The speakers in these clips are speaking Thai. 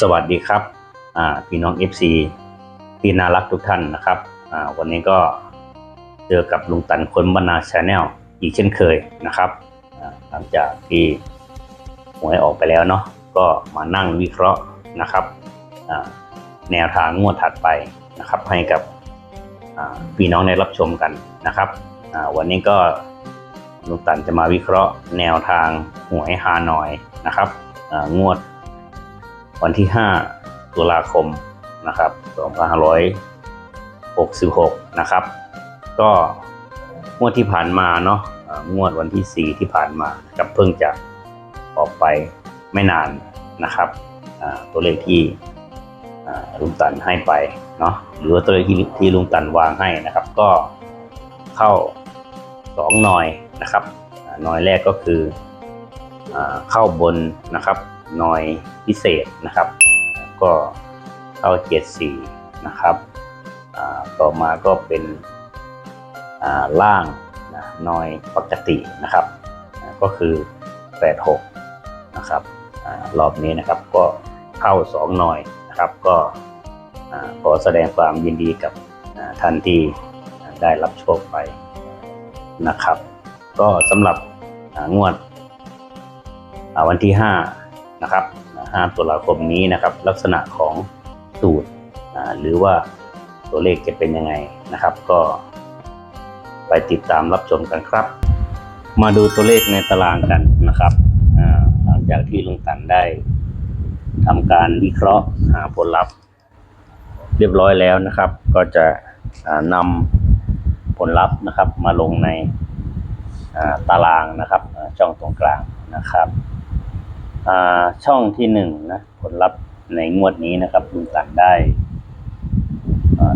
สวัสดีครับพี่น้อง FC ที่น่ารักทุกท่านนะครับวันนี้ก็เจอกับลุงตันคนบรรณาชาแนลอีกเช่นเคยนะครับหลังจากที่หวยออกไปแล้วเนาะก็มานั่งวิเคราะห์นะครับแนวทางงวดถัดไปนะครับ ให้กับพี่น้องได้รับชมกันนะครับวันนี้ก็ลุงตันจะมาวิเคราะห์แนวทางหวยฮานอยนะครับงวด วันที่ 5 ตุลาคมนะครับ2566 นะครับ ก็งวดที่ผ่านมาเนาะงวดวันที่ 4 ที่ผ่านมากับเพิ่งจะออกไปไม่นานนะครับตัวเลขที่ลุงตันให้ไปเนาะหรือว่าตัวเลขที่ที่ลุงตันวางให้นะครับ ก็เข้า2หน่อยนะครับหน่อยแรกก็คืออเข้าบนนะครับ หน่อยพิเศษนะครับ ก็เข้าเจ็ดสี่นะครับต่อมาก็เป็นล่างนะหน่อยปกตินะครับ ก็คือแปดหกนะครับรอบนี้นะครับก็เข้าสองหน่อยนะครับ ก็ขอแสดงความยินดีกับท่านที่ได้รับโชคไปนะครับ ก็สำหรับงวดวันที่ 5 นะครับ5ตุลาคมนี้นะครับ ลักษณะของสูตรหรือว่าตัวเลขจะเป็นยังไงนะครับ ก็ไปติดตามรับชมกันครับ มาดูตัวเลขในตารางกันนะครับอ่าหลังจากที่ลุงตันได้ทำการวิเคราะห์หาผลลัพธ์ เรียบร้อยแล้วนะครับ ก็จะนำผลลัพธ์นะครับ มาลงในตารางนะครับช่องตรงกลางนะครับ ช่องที่หนึ่งนะผลลัพธ์ในงวดนี้นะครับลุงตันได้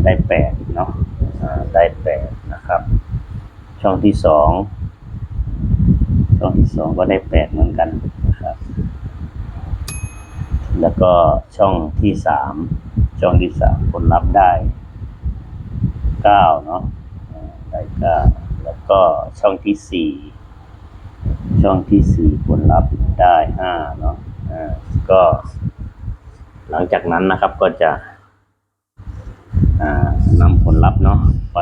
ได้แปดเนาะได้แปดนะครับ ช่องที่สองช่องที่สองก็ได้แปดเหมือนกันนะครับ แล้วก็ช่องที่สามช่องที่สามผลลัพธ์ได้เก้าเนาะได้เก้าแล้วก็ช่องที่สี่ ช่องที่สี่ผลลัพธ์ได้ห้าเนาะอ่าก็ หลังจากนั้นนะครับก็จะอ่านำผลลัพธ์เนาะไป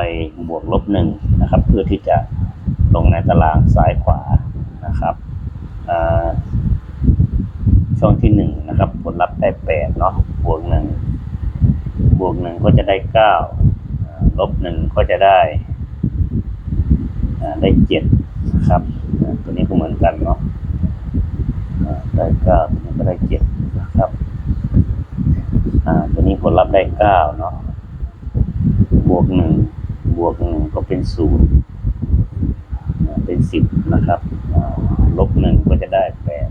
บวกลบหนึ่งนะครับ เพื่อที่จะลงในตารางซ้ายขวานะครับอ่าช่องที่หนึ่งนะครับ ผลลัพธ์ได้แปดเนาะบวกหนึ่งบวกหนึ่งก็จะได้เก้าลบหนึ่งก็จะได้ ได้เจ็ดนะครับตัวนี้ก็เหมือนกันเนาะได้เก้าตัวนี้ก็ได้เจ็ดนะครับตัวนี้ผลลัพธ์ได้เก้าเนาะบวกหนึ่งบวกหนึ่งก็เป็นศูนย์เป็นสิบนะครับลบหนึ่งก็จะได้แปด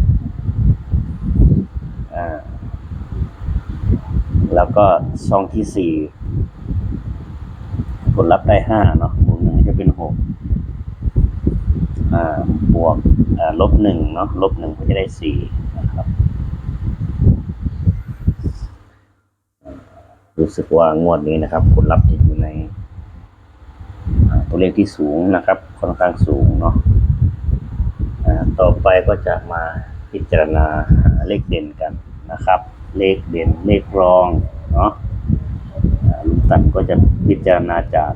แล้วก็ช่องที่สี่ผลลัพธ์ได้ห้าเนาะบวกหนึ่งจะเป็นหก บวกลบหนึ่งเนาะลบหนึ่งก็จะได้สี่นะครับรู้สึกว่างวดนี้นะครับ ผลลัพธ์จะอยู่ในตัวเลขที่สูงนะครับ ค่อนข้างสูงเนาะต่อไปก็จะมาพิจารณาเลขเด่นกันนะครับ เลขเด่นเลขรองเนาะลุงตันก็จะพิจารณาจาก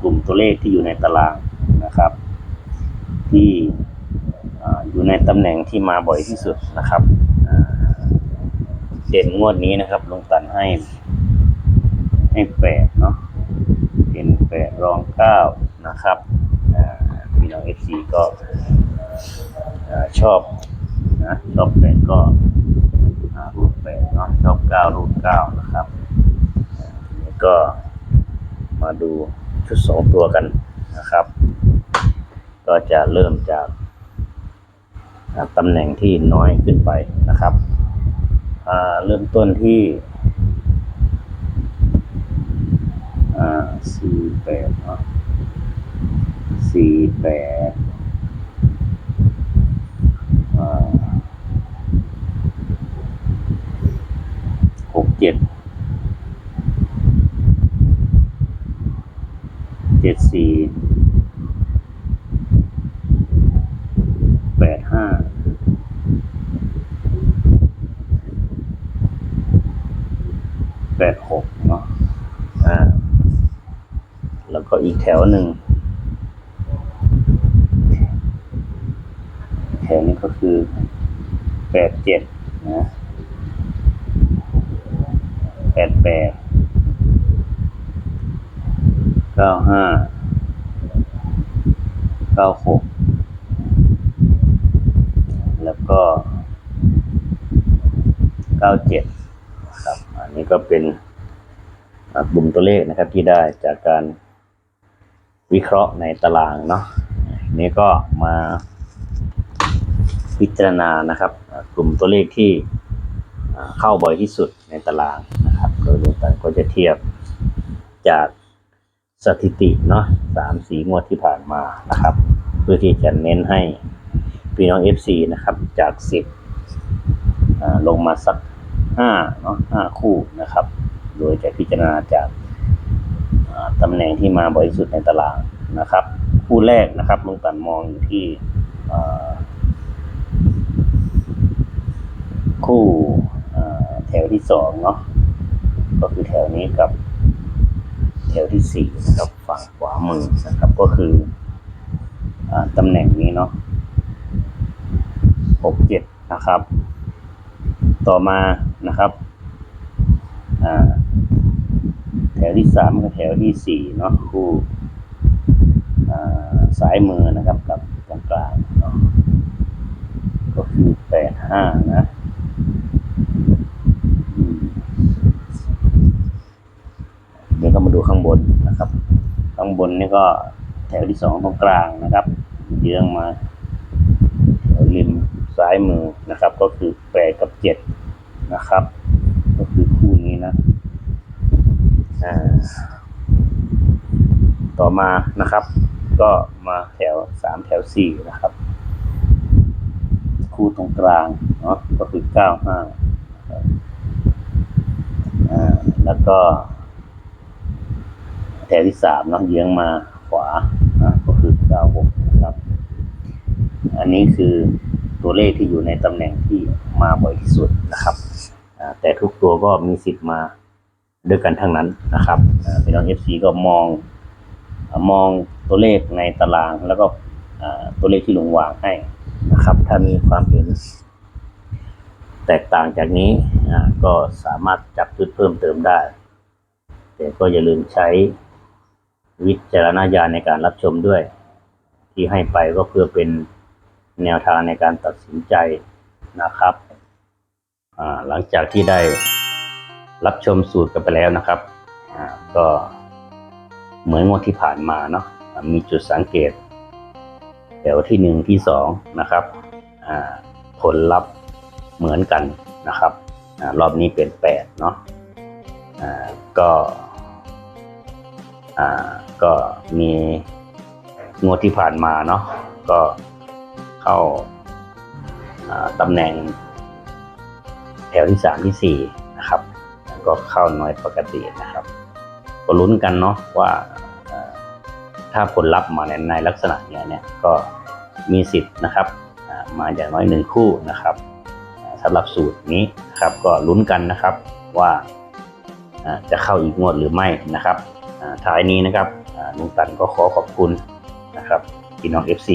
กลุ่มตัวเลขที่อยู่ในตารางนะครับ ที่ออยู่ในตำแหน่งที่มาบ่อยที่สุดนะครับเด่นงวดนี้นะครับ ลงตันให้ ให้แปดเนาะเป็นแปดรองเก้านะครับพี่น้องเอฟซีก็ชอบนะชอบแปดก็รูดแปดเนาะชอบเก้ารูดเก้านะครับก็มาดูชุดสองตัวกันนะครับ ก็จะเริ่มจากตำแหน่งที่น้อยขึ้นไปนะครับเริ่มต้นที่สี่แปดเนาะสี่แปดหกเจ็ดเจ็ดสี่ แปดห้าแปดหกเนาะอ่า แถวหนึ่ง แถวนี้ก็คือแปดเจ็ดนะแปดแปดเก้าห้าเก้าหกแล้วก็97ครับ อันนี้ก็เป็นอ่ากลุ่มตัวเลขนะครับที่ได้จากการ วิเคราะห์ในตารางเนาะอันนี้ก็มาพิจารณานะครับ กลุ่มตัวเลขที่เข้าบ่อยที่สุดในตารางนะครับ โดยรวมกันก็จะเทียบจากสถิติเนาะสามสีงวดที่ผ่านมานะครับ เพื่อที่จะเน้นให้พี่น้อง FC นะครับ จากสิบลงมาสักห้าเนาะห้าคู่นะครับ โดยจะพิจารณาจาก ตำแหน่งที่มาบ่อยสุดในตารางนะครับ คู่แรกนะครับลุงตันมองอยู่ที่คู่แถวที่สองเนาะก็คือแถวนี้กับแถวที่สี่นะครับฝั่งขวามือนะครับก็คืออตำแหน่งนี้เนาะหกเจ็ดนะครับ ต่อมานะครับอ่า ถวที่สามกับแถวที่สี่เนาะคู่อ่าซ้ายมือนะครับกับตรงกลางเนาะก็คือแปดห้านะเดี๋ยวก็มาดูข้างบนนะครับ ข้างบนนี่ก็แถวที่สองตรงกลางนะครับ เยื้องมาริมซ้ายมือนะครับ ก็คือแปดกับเจ็ดนะครับ ก็คือคู่นี้นะ ต่อมานะครับ ก็มาแถวสามแถวสี่นะครับ คู่ตรงกลางเนาะก็คือเก้าห้าแล้วก็ แถวที่สามเนาะเยื้องมาขวานะก็คือเก้าหกนะครับ อันนี้คือตัวเลขที่อยู่ในตำแหน่งที่มาบ่อยที่สุดนะครับแต่ทุกตัวก็มีสิทธิ์มา ด้วยกันทั้งนั้นนะครับพี่น้อง FC ก็มองมองตัวเลขในตารางแล้วก็ตัวเลขที่ลงวางให้นะครับ ถ้ามีความเห็นแตกต่างจากนี้ก็สามารถจับจุดเพิ่มเติมได้ แต่ก็อย่าลืมใช้วิจารณญาณในการรับชมด้วย ที่ให้ไปก็เพื่อเป็นแนวทางในการตัดสินใจนะครับหลังจากที่ได้ รับชมสูตรกันไปแล้วนะครับก็เหมือนงวดที่ผ่านมาเนาะมีจุดสังเกตแถวที่หนึ่งที่สองนะครับผลลัพธ์เหมือนกันนะครับอรอบนี้เป็นแปดเนาะก็ก็มีงวดที่ผ่านมาเนาะก็เข้าตำแหน่งแถวที่สามที่สี่ ก็เข้าน้อยปกตินะครับก็ลุ้นกันเนาะว่าถ้าผลลัพธ์มาในในลักษณะเนี้ยเนี่ยก็มีสิทธิ์นะครับมาอย่างน้อยหนึ่งคู่นะครับสำหรับสูตรนี้ครับก็ลุ้นกันนะครับว่าจะเข้าอีกงวดหรือไม่นะครับอ่าท้ายนี้นะครับลุงตันก็ขอขอบคุณนะครับพี่น้อง FC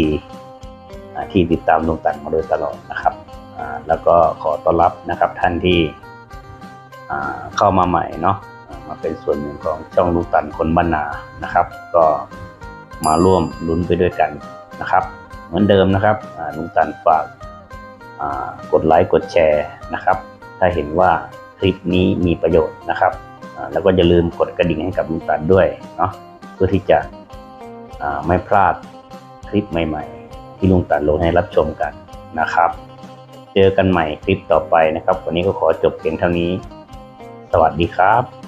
ที่ติดตามลุงตันมาโดยตลอดนะครับแล้วก็ขอต้อนรับนะครับท่านที่ เข้ามาใหม่เนาะมาเป็นส่วนหนึ่งของช่องลุงตันคนบ้านนานะครับ ก็มาร่วมลุ้นไปด้วยกันนะครับ เหมือนเดิมนะครับลุงตันฝากกดไลค์กดแชร์นะครับ ถ้าเห็นว่าคลิปนี้มีประโยชน์นะครับแล้วก็อย่าลืมกดกระดิ่งให้กับลุงตันด้วยเนาะเพื่อที่จะไม่พลาดคลิปใหม่ ๆ ที่ลุงตัดลงให้รับชมกันนะครับ เจอกันใหม่คลิปต่อไปนะครับ วันนี้ก็ขอจบเพียงเท่านี้ วัสดีครับ